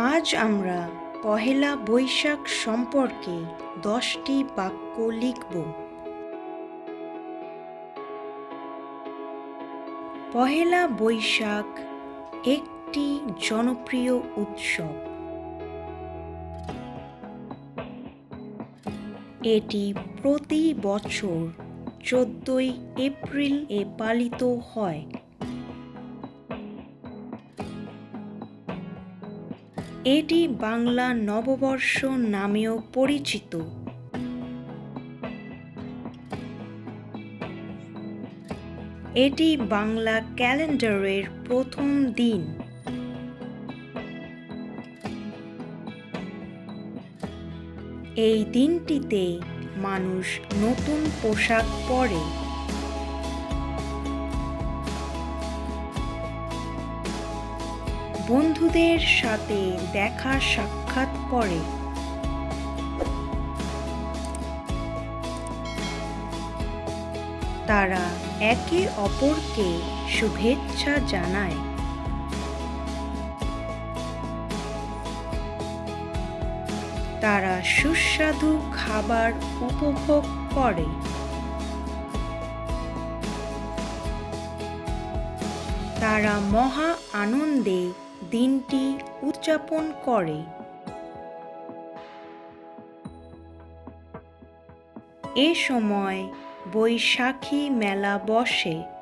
আজ আমরা পহেলা বৈশাখ সম্পর্কে দশটি বাক্য লিখব। পহেলা বৈশাখ একটি জনপ্রিয় উৎসব। এটি প্রতি বছর চোদ্দই এপ্রিল এ পালিত হয়। এটি বাংলা নববর্ষ নামেও পরিচিত। এটি বাংলা ক্যালেন্ডারের প্রথম দিন। এই দিনটিতে মানুষ নতুন পোশাক পরে। বন্ধুদের সাথে দেখা সাক্ষাৎ করে তারা একে অপরকে শুভেচ্ছা জানায়। তারা সুস্বাদু খাবার উপভোগ করে। তারা মহা আনন্দে দিনটি উদযাপন করে। এ সময় বৈশাখী মেলা বসে।